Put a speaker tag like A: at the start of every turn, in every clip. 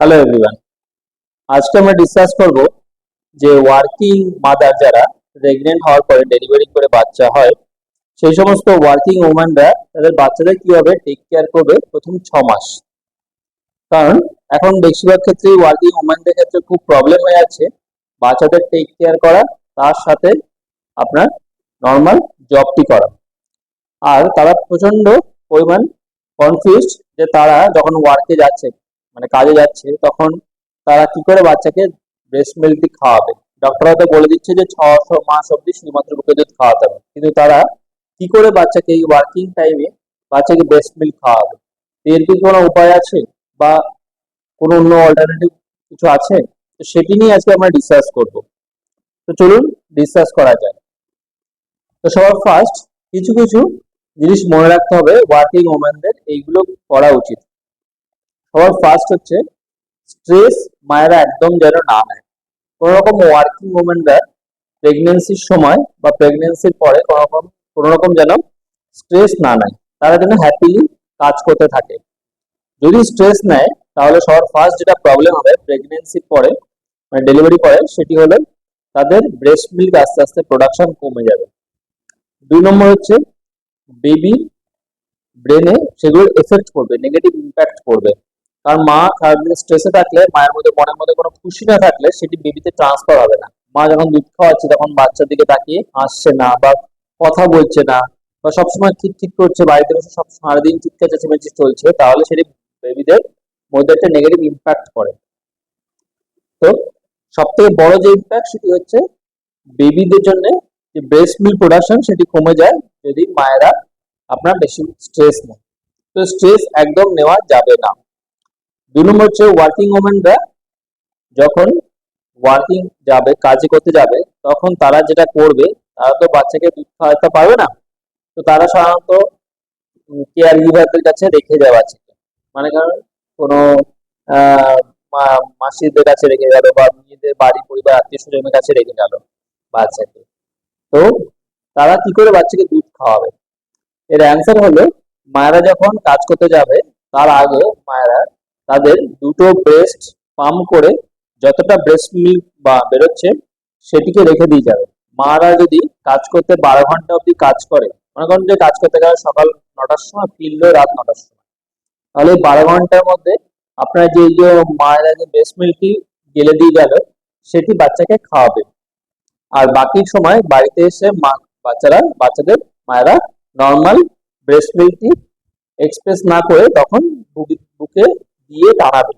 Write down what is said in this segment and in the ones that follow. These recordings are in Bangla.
A: হ্যালো এভরিওয়ান আজকে আমরা ডিসকাস করব যে ওয়ার্কিং মাদার যারা প্রেগনেন্ট হওয়ার পরে ডেলিভারি করে বাচ্চা হয়, সেই সমস্ত ওয়ার্কিং ওম্যানরা তাদের বাচ্চাদের কীভাবে টেক কেয়ার করবে প্রথম ছ মাস? কারণ এখন বেশিরভাগ ক্ষেত্রেই ওয়ার্কিং ওম্যানদের ক্ষেত্রে খুব প্রবলেম হয়ে আছে বাচ্চাদের টেক কেয়ার করা, তার সাথে আপনার নর্মাল জবটি করা। আর তারা প্রচণ্ড পরিমাণ কনফিউজড যে তারা যখন ওয়ার্কে যাচ্ছে মানে কাজে যাচ্ছে, তখন তারা কি করে বাচ্চাকে ব্রেস্ট মিল্ক খাওয়াবে? ডক্টর হয়তো বলে দিচ্ছে যে ছশো মাস অব্দি শুধুমাত্র বুকে দুধ খাওয়াতে হবে। কিন্তু তারা কি করে বাচ্চাকে এই ওয়ার্কিং টাইমে বাচ্চাকে ব্রেস্ট মিল্ক খাওয়াবে? এর কি কোনো উপায় আছে? বা কোনো অন্য অল্টারনেটিভ কিছু আছে? তো সেটি নিয়ে আজকে আমরা ডিসকাস করব। তো চলুন ডিসকাস করা যায় তো সবার ফার্স্ট কিছু কিছু জিনিস মনে রাখতে হবে ওয়ার্কিং ওম্যানদের এইগুলো করা উচিত। সবার ফার্স্ট হচ্ছে স্ট্রেস মায়েরা একদম যেন না নেয়। কোনো রকম ওয়ার্কিং ওমেনরা প্রেগনেন্সির সময় বা প্রেগনেন্সির পরে কোনো রকম কোনো রকম যেন স্ট্রেস না নেয়। তারা যেন হ্যাপিলি কাজ করতে থাকে। যদি স্ট্রেস নেয়, তাহলে সবার ফার্স্ট যেটা প্রবলেম হবে প্রেগনেন্সির পরে মানে ডেলিভারি পরে, সেটি হলো তাদের ব্রেস্ট মিল্ক আস্তে আস্তে প্রোডাকশন কমে যাবে। দুই নম্বর হচ্ছে বেবি ব্রেনে সেগুলোর এফেক্ট করবে নেগেটিভ ইম্প্যাক্ট করবে কারণ মা সারাদিন স্ট্রেসে থাকলে, মায়ের মধ্যে মনের মধ্যে কোনো খুশি না থাকলে সেটি বেবিতে ট্রান্সফার হবে না। মা যখন দুধ খাওয়াচ্ছে, তখন বাচ্চার দিকে তাকিয়ে হাসছে না বা কথা বলছে না বা সবসময় ঠিক ঠিক করছে, বাড়িতে বসে সব সারাদিন চিৎকার চেঁচামেচি চলছে, তাহলে সেটি বেবিদের মধ্যে একটা নেগেটিভ ইম্প্যাক্ট করে। তো সব থেকে বড় যে ইম্প্যাক্ট সেটি হচ্ছে বেবিদের জন্য যে ব্রেস্ট মিল্ক প্রোডাকশন সেটি কমে যায় যদি মায়েরা আপনার বেশি স্ট্রেস নেয় তো স্ট্রেস একদম নেওয়া যাবে না। দুই নম্বর হচ্ছে ওয়ার্কিং ওমেনরা যখন ওয়ার্কিং যাবে কাজে করতে যাবে, তখন তারা যেটা করবে, তারা তো বাচ্চাকে দুধ খাওয়াতে পারবে না। তো তারা সাধারণত কেয়ার গিভারদের কাছে রেখে দেয় বাচ্চাকে। মানে কারণ কোনো মাসিদের কাছে রেখে গেল বা নিজেদের বাড়ি, পরিবার, আত্মীয় স্বজনের কাছে রেখে গেল বাচ্চাকে। তো তারা কি করে বাচ্চাকে দুধ খাওয়াবে? এর অ্যান্সার হলো, মায়েরা যখন কাজ করতে যাবে, তার আগে মায়েরা তাদের দুটো ব্রেস্ট পাম্প করে যতটা ব্রেস্ট মিল্ক বা বেরোচ্ছে সেটিকে রেখে দিয়ে যাবে। মারা যদি কাজ করতে বারো ঘণ্টা অবধি কাজ করে, মনে করেন যে কাজ করতে গেলে সকাল নটার সময় ফিরলো রাত নটার সময়। তাহলে বারো ঘণ্টার মধ্যে আপনার যে যে মায়েরা যে ব্রেস্ট মিল্কটি গেলে দিয়ে যাবে, সেটি বাচ্চাকে খাওয়াবে। আর বাকি সময় বাড়িতে এসে মা, বাচ্চারা, বাচ্চাদের মায়েরা নর্মাল ব্রেস্ট মিল্কটি এক্সপ্রেস না করে তখন বুকে বুকে দিয়ে টানাবে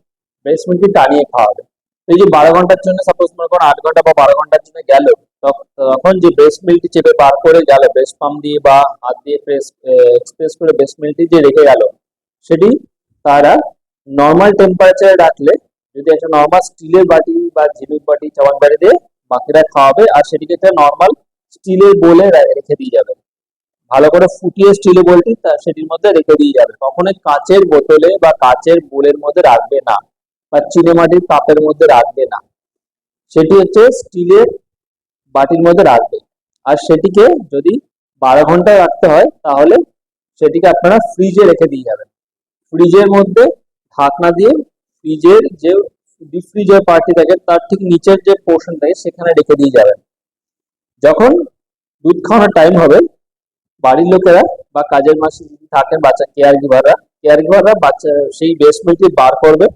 A: ব্রেস্ট মিল্কটি টানিয়ে খাওয়াবে। এই যে বারো ঘণ্টার জন্য সাপোজ মনে করুন আট ঘণ্টা বা বারো ঘণ্টার জন্য গেল তখন যে ব্রেস্ট মিল্কটি চেপে বার করে গেল ব্রেস্ট পাম্প দিয়ে বা হাত দিয়ে প্রেস এক্সপ্রেস করে ব্রেস্ট মিলটি যে রেখে গেল, সেটি তারা নর্মাল টেম্পারেচারে রাখলে, যদি একটা নর্মাল স্টিলের বাটি বা ঝিনুক বাটি চাওয়ান বাটি দিয়ে বাকিরা খাওয়াবে, আর সেটিকে একটা নর্মাল স্টিলের বলে রেখে দিয়ে যাবে। ভালো করে ফুটিয়ে স্টিলের বোলটি সেটির মধ্যে রেখে দিয়ে যাবে। কখনোই কাঁচের বোতলে বা কাচের বোলের মধ্যে রাখবে না বা চিনেমাটির কাপের মধ্যে রাখবে না। সেটি হচ্ছে স্টিলের বাটির মধ্যে রাখবে। আর সেটিকে যদি বারো ঘণ্টা রাখতে হয়, তাহলে সেটিকে আপনারা ফ্রিজে রেখে দিয়ে যাবেন। ফ্রিজের মধ্যে ঢাকনা দিয়ে ফ্রিজের যে ডিপ ফ্রিজের পার্টি থাকে, তার ঠিক নিচের যে পোর্শন থাকে, সেখানে রেখে দিয়ে যাবেন। যখন দুধ খাওয়ানোর টাইম হবে বাড়ির লোকেরা বা কাজের মাসে যদি থাকেন বাচ্চা কেয়ার গিভাররা কেয়ার গিভাররা বাচ্চা সেই ব্রেস্ট মিল্কটি বার করবে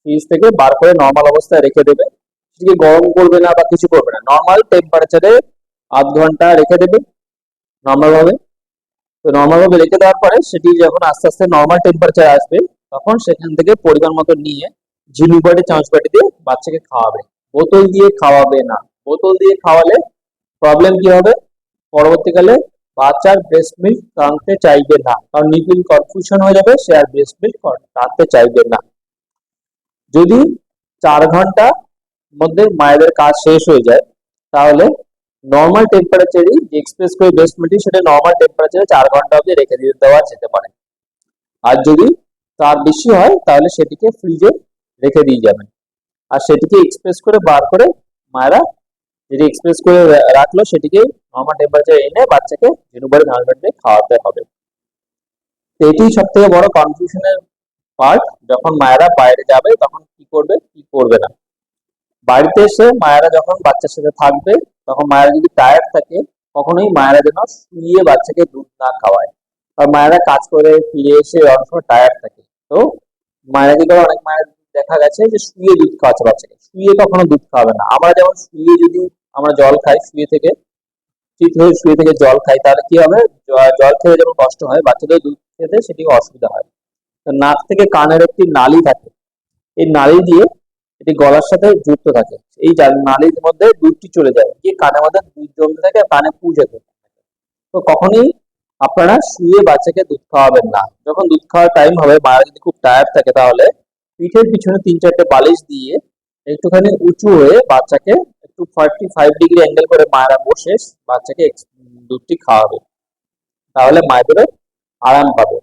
A: ফ্রিজ থেকে বার করে নর্মাল অবস্থায় রেখে দেবে। সেটিকে গরম করবে না বা কিছু করবে না। নর্মাল টেম্পারেচারে আধ ঘণ্টা রেখে দেবে নর্মালভাবে তো নর্মালভাবে রেখে দেওয়ার পরে সেটি যখন আস্তে আস্তে নর্মাল টেম্পারেচার আসবে, তখন সেখান থেকে পরিমাণ মতো নিয়ে ঝিনুক বাটি, চামচ বাটি দিয়ে বাচ্চাকে খাওয়াবে। বোতল দিয়ে খাওয়াবে না। বোতল দিয়ে খাওয়ালে প্রবলেম কি হবে? পরবর্তীকালে বাচ্চার ব্রেস্ট মিল্ক টানতে চাইবে না। কারণ নিপিল কনফিউশন হয়ে যাবে, সে আর ব্রেস্ট মিল্ক টানতে চাইবে না। যদি চার ঘণ্টা মধ্যে মায়েদের কাজ শেষ হয়ে যায়, তাহলে নর্মাল টেম্পারেচারই যে এক্সপ্রেস করে ব্রেস্ট মিল্কটি সেটা নর্মাল টেম্পারেচারে চার ঘণ্টা অবধি রেখে দিয়ে দেওয়া যেতে পারে। আর যদি তার বেশি হয়, তাহলে সেটিকে ফ্রিজে রেখে দিয়ে যাবেন। আর সেটিকে এক্সপ্রেস করে বার করে মায়েরা যেটি এক্সপ্রেস করে রাখল, সেটিকে নর্মাল টেম্পারেচার এনে বাচ্চাকে জেনুবারে ঝালবেট দিয়ে খাওয়াতে হবে। তো এটি সব থেকে বড় কনফিউশনের পার্ট যখন মায়েরা বাইরে যাবে, তখন কি করবে কি করবে না। বাড়িতে এসে মায়েরা যখন বাচ্চার সাথে থাকবে, তখন মায়েরা যদি টায়ার্ড থাকে, কখনোই মায়েরা যেন শুয়ে বাচ্চাকে দুধ না খাওয়ায়। কারণ মায়েরা কাজ করে ফিরে এসে অনেক সময় টায়ার্ড থাকে। তো মায়েরা করে অনেক মায়ের দেখা গেছে যে শুয়ে দুধ খাওয়াচ্ছে বাচ্চাকে শুয়ে কখনো দুধ খাওয়াবে না। আমরা যেমন শুয়ে যদি আমরা জল খাই, শুয়ে থেকে ঠিক হয়ে শুয়ে থেকে জল খাই, তাহলে কি হবে? জল খেয়ে যেমন কষ্ট হয়, বাচ্চাদের দুধ খেতে সেটি অসুবিধা হয়। তো নাক থেকে কানের একটি নালি থাকে। এই নালী দিয়ে এটি গলার সাথে যুক্ত থাকে। এই নালির মধ্যে দুধটি চলে যায়। গিয়ে কানের মধ্যে দুধ জমতে থাকে আর কানে পুজো থাকে। তো কখনই আপনারা শুয়ে বাচ্চাকে দুধ খাওয়াবেন না। যখন দুধ খাওয়ার টাইম হবে, মায়ের যদি খুব টায়ার্ড থাকে তাহলে পিঠের পিছনে তিন চারটে বালিশ দিয়ে একটুখানি উঁচু হয়ে বাচ্চাকে একটু ফর্টি ফাইভ ডিগ্রি অ্যাঙ্গেল করে মায়েরা বসে বাচ্চাকে দুধটি খাওয়াবে। তাহলে মায়েদের আরাম পাবে।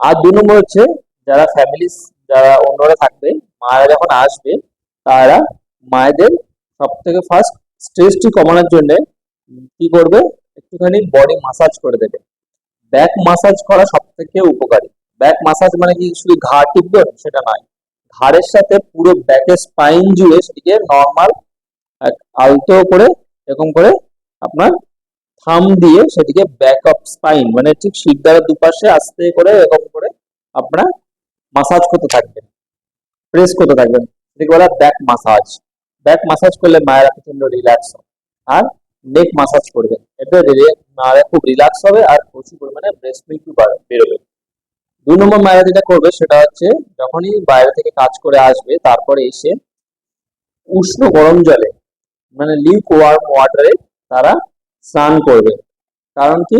A: আর দু নম্বর হচ্ছে যারা ফ্যামিলি যারা অন্যরা থাকবে, মায়েরা যখন আসবে, তারা মায়েদের সব থেকে ফার্স্ট স্ট্রেসটি কমানোর জন্য কি করবে? একটুখানি বডি মাসাজ করে দেবে। ব্যাক মাসাজ করা সব থেকে উপকারী। ব্যাক মাসাজ মানে কি শুধু ঘাড় টিপবে? সেটা নয়। ঘাড়ের সাথে পুরো ব্যাকের স্পাইন জুড়ে সেটিকে নর্মাল আলতো করে, এরকম করে আপনার থাম দিয়ে সেটিকে ব্যাক অফ স্পাইন মানে ঠিক শিরদাঁড়ের দুপাশে আস্তে করে এরকম করে আপনারা মাসাজ করতে থাকবেন। প্রেস করতে থাকবেন। এটাকে বলা ব্যাক মাসাজ ব্যাক মাসাজ করলে মায়েরা প্রচণ্ড রিল্যাক্স হয় আর নেক মাসাজ করবেন। এতে মায়েরা খুব রিল্যাক্স হবে আর প্রচুর পরিমাণে ব্রেস্ট মিল্ক বেরোবে। দু নম্বর মায়েরা যেটা করবে সেটা হচ্ছে যখনই বাইরে থেকে কাজ করে আসবে, তারপরে এসে উষ্ণ গরম জলে মানে লিউক ওয়ার্ম ওয়াটারে তারা স্নান করবে। কারণ কি?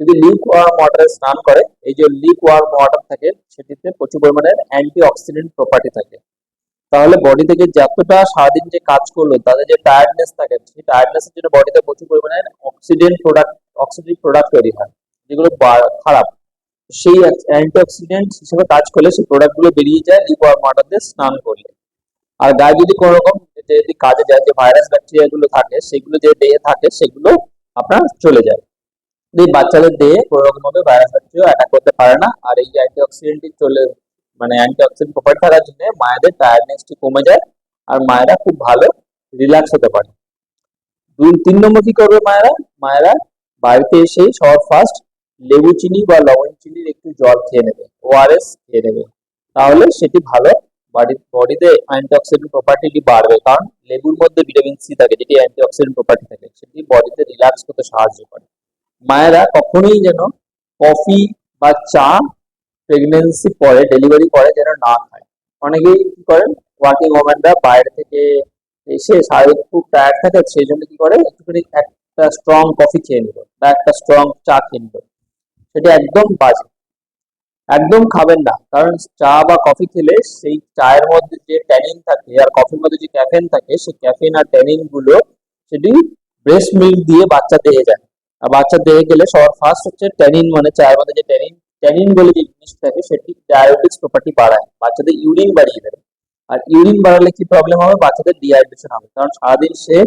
A: যদি লিউক ওয়ার্ম ওয়াটারে স্নান করে, এই যে লিউক ওয়ার্ম ওয়াটার থাকে, সেটিতে প্রচুর পরিমাণে অ্যান্টি অক্সিডেন্ট প্রপার্টি থাকে। তাহলে বডি থেকে যতটা সারাদিন যে কাজ করল তাদের যে টায়ার্ডনেস থাকে, সেই টায়ার্ডনেসের জন্য বডিতে প্রচুর পরিমাণে অক্সিডেন্ট প্রোডাক্ট অক্সিডেন্ট প্রোডাক্ট তৈরি হয়, যেগুলো খারাপ। সেই অ্যান্টি অক্সিডেন্ট হিসেবে কাজ করলে সেই প্রোডাক্টগুলো বেরিয়ে যায় ওয়াটার দিয়ে স্নান করলে। আর গায়ে যদি কোনো রকম যদি কাজে যায়, যে ভাইরাস ব্যাকটেরিয়া গুলো থাকে, সেগুলো যে দেহে থাকে, সেগুলো আপনার চলে যায়। এই বাচ্চাদের দেহে কোনো রকম ভাবে ভাইরাস ব্যাকটেরিয়া অ্যাটাক করতে পারে না। আর এই অ্যান্টি অক্সিডেন্টটি চলে মানে অ্যান্টি অক্সিডেন্ট প্রপার্টি থাকার জন্য মায়েদের টায়ার্ডনেসটি কমে যায় আর মায়েরা খুব ভালো রিল্যাক্স হতে পারে। দুই, তিন নম্বর কি করবে মায়েরা? মায়েরা বাড়িতে এসেই সবার ফার্স্ট লেবু চিনি বা লবণ চিনির একটু জল খেয়ে নেবে ওআরএস খেয়ে নেবে। তাহলে সেটি ভালো বডি বডিতে অ্যান্টিঅক্সিডেন্ট প্রপার্টিটি বাড়বে, কারণ লেবুর মধ্যে ভিটামিন সি থাকে, যেটি অ্যান্টিঅক্সিডেন্ট প্রপার্টি থাকে, সেটি বডিতে রিল্যাক্স করতে সাহায্য করে। মায়েরা কখনোই যেন কফি বা চা প্রেগনেন্সি পরে ডেলিভারি পরে যেন না খায়। অনেকেই কি করেন ওয়ার্কিং ওম্যানরা বাইরে থেকে এসে শারীরিক খুব টায়ার্ড থাকে, সেই জন্য কি করে, একটুখানি একটা স্ট্রং কফি খেয়ে নিল বা একটা স্ট্রং চা খেয়ে নিল সেটা একদম বাজে। একদম খাবেন না। কারণ চা বা কফি খেলে সেই চায়ের মধ্যে যে ট্যানিন থাকে আর কফির মধ্যে যে ক্যাফেন থাকে, সেই ক্যাফেন আর ট্যানিনগুলো সেটি ব্রেস্ট মিল্ক দিয়ে বাচ্চা দেহে যায়। আর বাচ্চা দেহে গেলে সবার ফার্স্ট হচ্ছে ট্যানিন মানে চায়ের মধ্যে যে ট্যানিন ট্যানিন বলে যে জিনিস থাকে সেটি ডায়াবেটিক্স প্রপার্টি বাড়ায়। বাচ্চাদের ইউরিন বাড়িয়ে দেবে আর ইউরিন বাড়ালে কি প্রবলেম হবে? বাচ্চাদের ডিহাইড্রেশন হবে। কারণ সারাদিন সে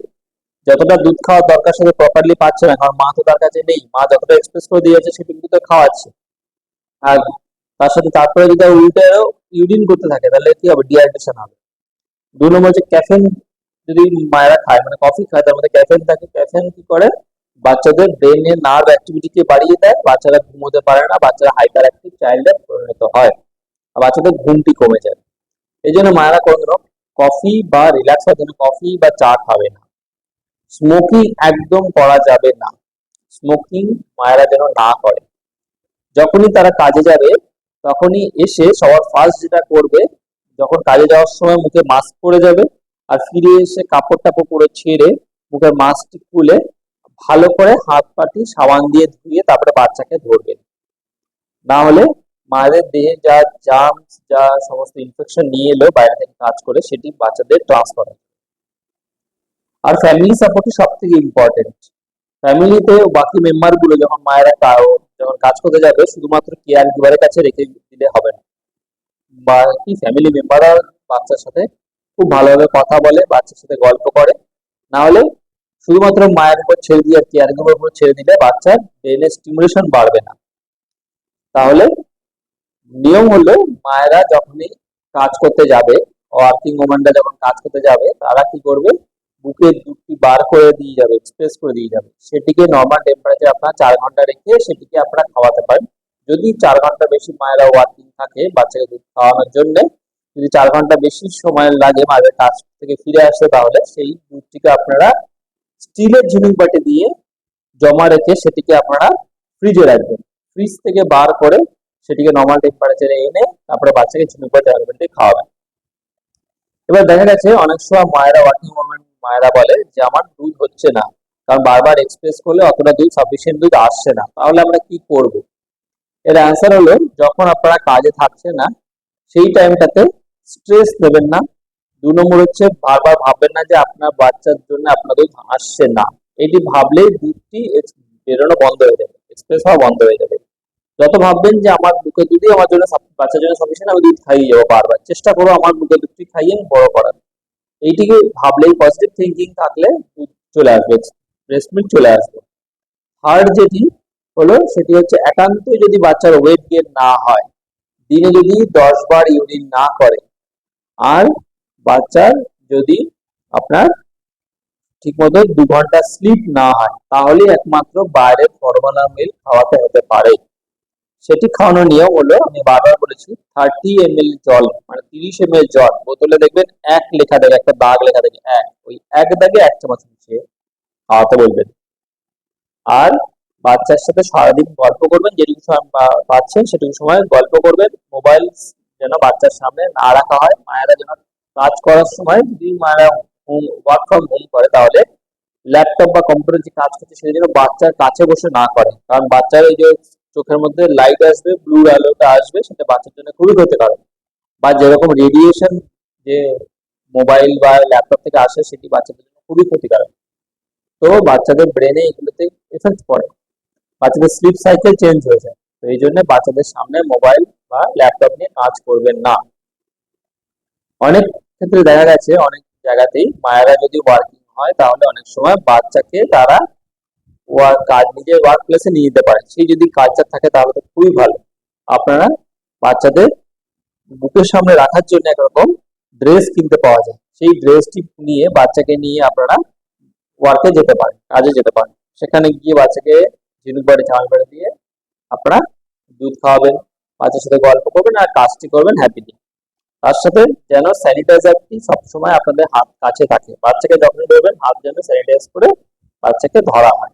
A: যতটা দুধ খাওয়ার দরকার সেটা প্রপারলি পাচ্ছে না, কারণ মা তো তার কাছে নেই। মা যতটা এক্সপ্রেস করে দিয়েছে সেটুকু তো খাওয়াচ্ছে। আর তার সাথে তারপরে যদি উল্টে ইউরিন করতে থাকে, তাহলে কি হবে? ডিহাইড্রেশন হবে। দু নম্বর হচ্ছে ক্যাফেন যদি মায়েরা খায় মানে কফি খায়, তার মধ্যে ক্যাফেন থাকে। ক্যাফেন কি করে? বাচ্চাদের ব্রেনে নার্ভ অ্যাক্টিভিটিকে বাড়িয়ে দেয়। বাচ্চারা ঘুমোতে পারে না, বাচ্চারা হাইপার অ্যাক্টিভ চাইল্ডে পরিণত হয়। আর বাচ্চাদের ঘুমটি কমে যায়। এই জন্য মায়েরা কোনো কফি বা রিল্যাক্স হওয়ার জন্য কফি বা চা খাবে না। স্মোকিং একদম করা যাবে না। স্মোকিং মায়েরা যেন না করে। যখনই তারা কাজে যাবে, তখনই এসে সবার ফার্স্ট যেটা করবে, যখন কাজে যাওয়ার সময় মুখে মাস্ক পরে যাবে আর ফিরে এসে কাপড় টাপড় পরে ছেড়ে মুখের মাস্কটি খুলে ভালো করে হাত পাটি সাবান দিয়ে ধুয়ে তারপরে বাচ্চাকে ধরবে। না হলে মায়েদের দেহে যা জার্মস যা সমস্ত ইনফেকশন নিয়ে এলো, বাইরে থেকে কাজ করে সেটি বাচ্চাদের ট্রান্সফার হয় আর ফ্যামিলি সাপোর্টই সব থেকে ইম্পর্টেন্ট ফ্যামিলিতে বাকি মেম্বারগুলো যখন মায়েরা যখন কাজ করতে যাবে, শুধুমাত্র কেয়ার গিভারের কাছে রেখে দিলে হবে না। বাকি ফ্যামিলি মেম্বাররা বাচ্চার সাথে খুব ভালোভাবে কথা বলে, বাচ্চার সাথে গল্প করে। না হলে শুধুমাত্র মায়ের উপর ছেড়ে দিয়ে কেয়ার গিভার উপর ছেড়ে দিলে বাচ্চার ব্রেনের স্টিমুলেশন বাড়বে না। তাহলে নিয়ম হলো মায়েরা যখনই কাজ করতে যাবে ওয়ার্কিং ওম্যানরা যখন কাজ করতে যাবে, তারা কি করবে? বুকের দুধটি বার করে দিয়ে যাবে এক্সপ্রেস করে দিয়ে যাবে। সেটিকে নর্মাল টেম্পারেচার আপনার চার ঘণ্টা রেখে সেটিকে আপনারা খাওয়াতে পারেন। যদি চার ঘণ্টা বেশি মায়েরা ওয়ার্কিং থাকে, বাচ্চাকে দুধ খাওয়ানোর জন্য, যদি চার ঘণ্টা বেশি সময় লাগে মায়ের কাজ থেকে ফিরে আসে তাহলে সেই দুধটিকে আপনারা স্টিলের ঝিনুক বাটি দিয়ে জমা রেখে সেটিকে আপনারা ফ্রিজে রাখবেন। ফ্রিজ থেকে বার করে সেটিকে নর্মাল টেম্পারেচারে এনে তারপরে বাচ্চাকে ঝিনুক বাটি খাওয়াবেন। এবার দেখা গেছে অনেক সময় মায়েরা ওয়ার্কিং ওমেন মায়েরা বলে যে আমার দুধ হচ্ছে না। কারণ বারবার এক্সপ্রেস করলে অতটা দুধ সাফিসিয়েন্ট দুধ আসছে না। তাহলে আমরা কি করব? এর অ্যান্সার হলো, যখন আপনারা কাজে থাকছে না, সেই টাইমটাতে স্ট্রেস নেবেন না। দু নম্বর হচ্ছে, বারবার ভাববেন না যে আপনার বাচ্চার জন্য আপনার দুধ আসছে না। এটি ভাবলেই দুধটি বেরোনো বন্ধ হয়ে যাবে এক্সপ্রেস হওয়া বন্ধ হয়ে যাবে। যত ভাববেন যে আমার বুকের দুধই আমার জন্য বাচ্চার জন্য সাফিসিয়েন্ট আমি দুধ খাইয়ে যাব বারবার। চেষ্টা করব আমার বুকের দুধটি খাইয়ে বড় করার। এইটিকে ভাবলেই পজিটিভ থিঙ্কিং থাকলে চলে আসবে ব্রেস্ট মিল্ক চলে আসবে। থার্ড যেটি হলো, সেটি হচ্ছে একান্ত যদি বাচ্চার ওয়েট গেন না হয়, দিনে যদি দশ বার ইউরিন না করে, আর বাচ্চার যদি আপনার ঠিকমতো দু ঘণ্টা স্লিপ না হয় তাহলে একমাত্র বাইরের ফর্মুলা মিল খাওয়াতে হতে পারে। সেটি খাওয়ানোর নিয়ম হলো, আমি বারবার বলেছি থার্টি এম জল মানে তিরিশ এম জল বোতলে দেখবেন এক লেখা থাকে একটা দাগ লেখা থাকে এক, ওই এক দাগে এক চামচ মিশিয়ে খাওয়াতে বলবেন। আর বাচ্চার সাথে সারাদিন গল্প করবেন, যেটুকু সময় পাচ্ছেন সেটুকু সময় গল্প করবেন মোবাইল যেন বাচ্চার সামনে না রাখা হয়, মায়েরা যেন কাজ করার সময় যদি মায়েরা হোম ওয়ার্ক ফ্রম হোম করে, তাহলে ল্যাপটপ বা কম্পিউটার যে কাজ করছে, সেটা যেন বাচ্চার কাছে বসে না করে। কারণ বাচ্চার এই যে চোখের মধ্যে লাইট আসবে ব্লু আলোটা আসবে, সেটা বাচ্চার জন্য খুবই ক্ষতিকারক। বা যেরকম রেডিয়েশন যে মোবাইল বা ল্যাপটপ থেকে আসে, সেটি বাচ্চাদের জন্য খুবই ক্ষতিকারক। তো বাচ্চাদের ব্রেনে এগুলোতে এফেক্ট পড়ে। বাচ্চাদের স্লিপ সাইকেল চেঞ্জ হয়ে যায়। তো এই জন্য বাচ্চাদের সামনে মোবাইল বা ল্যাপটপ নিয়ে কাজ করবেন না। অনেক ক্ষেত্রে দেখা গেছে, অনেক জায়গাতেই মায়েরা যদি ওয়ার্কিং হয়, তাহলে অনেক সময় বাচ্চাকে তারা কাজ নিজের ওয়ার্ক প্লেসে নিয়ে যেতে পারেন। সেই যদি কাজটা থাকে তাহলে তো খুবই ভালো। আপনারা বাচ্চাদের বুকের সামনে রাখার জন্য একরকম ড্রেস কিনতে পাওয়া যায়। সেই ড্রেসটি নিয়ে বাচ্চাকে নিয়ে আপনারা ওয়ার্কে যেতে পারেন, কাজে যেতে পারেন। সেখানে গিয়ে বাচ্চাকে ঝিনুক বাড়ি ঝাল বাড়ি দিয়ে আপনারা দুধ খাওয়াবেন, বাচ্চার সাথে গল্প করবেন আর কাজটি করবেন হ্যাপিলি তার সাথে যেন স্যানিটাইজারটি সবসময় আপনাদের হাত কাছে থাকে। বাচ্চাকে যখন ধরবেন হাত যেন স্যানিটাইজ করে বাচ্চাকে ধরা হয়।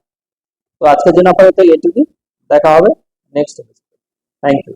A: তো আজকের জন্য আপাতত এটুকুই। দেখা হবে নেক্সট থ্যাংক ইউ